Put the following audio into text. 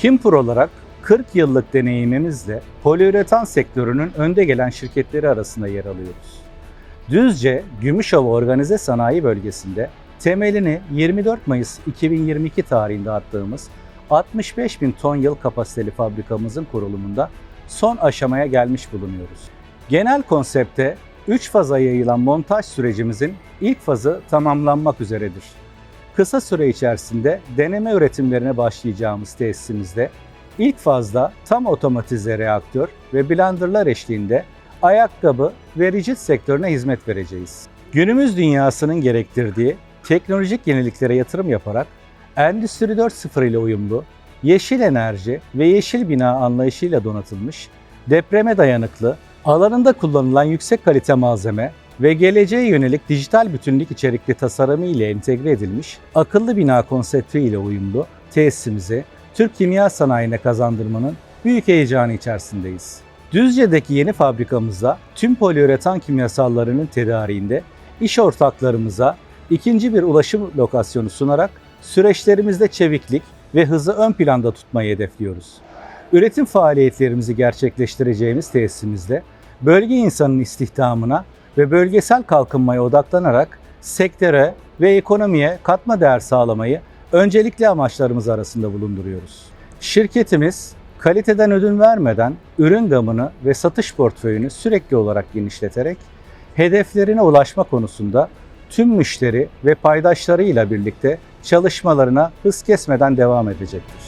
Kimpur olarak 40 yıllık deneyimimizle poliüretan sektörünün önde gelen şirketleri arasında yer alıyoruz. Düzce, Gümüşhova Organize Sanayi Bölgesi'nde temelini 24 Mayıs 2022 tarihinde attığımız 65 bin ton yıl kapasiteli fabrikamızın kurulumunda son aşamaya gelmiş bulunuyoruz. Genel konsepte 3 faza yayılan montaj sürecimizin ilk fazı tamamlanmak üzeredir. Kısa süre içerisinde deneme üretimlerine başlayacağımız tesisimizde ilk fazda tam otomatize reaktör ve blenderlar eşliğinde ayakkabı ve rigid sektörüne hizmet vereceğiz. Günümüz dünyasının gerektirdiği teknolojik yeniliklere yatırım yaparak Endüstri 4.0 ile uyumlu, yeşil enerji ve yeşil bina anlayışıyla donatılmış, depreme dayanıklı, alanında kullanılan yüksek kalite malzeme ve geleceğe yönelik dijital bütünlük içerikli tasarımı ile entegre edilmiş akıllı bina konsepti ile uyumlu tesisimizi Türk kimya sanayine kazandırmanın büyük heyecanı içerisindeyiz. Düzce'deki yeni fabrikamızda tüm poliüretan kimyasallarının tedariğinde iş ortaklarımıza ikinci bir ulaşım lokasyonu sunarak süreçlerimizde çeviklik ve hızı ön planda tutmayı hedefliyoruz. Üretim faaliyetlerimizi gerçekleştireceğimiz tesisimizde bölge insanın istihdamına ve bölgesel kalkınmaya odaklanarak sektöre ve ekonomiye katma değer sağlamayı öncelikli amaçlarımız arasında bulunduruyoruz. Şirketimiz kaliteden ödün vermeden ürün gamını ve satış portföyünü sürekli olarak genişleterek hedeflerine ulaşma konusunda tüm müşteri ve paydaşlarıyla birlikte çalışmalarına hız kesmeden devam edecektir.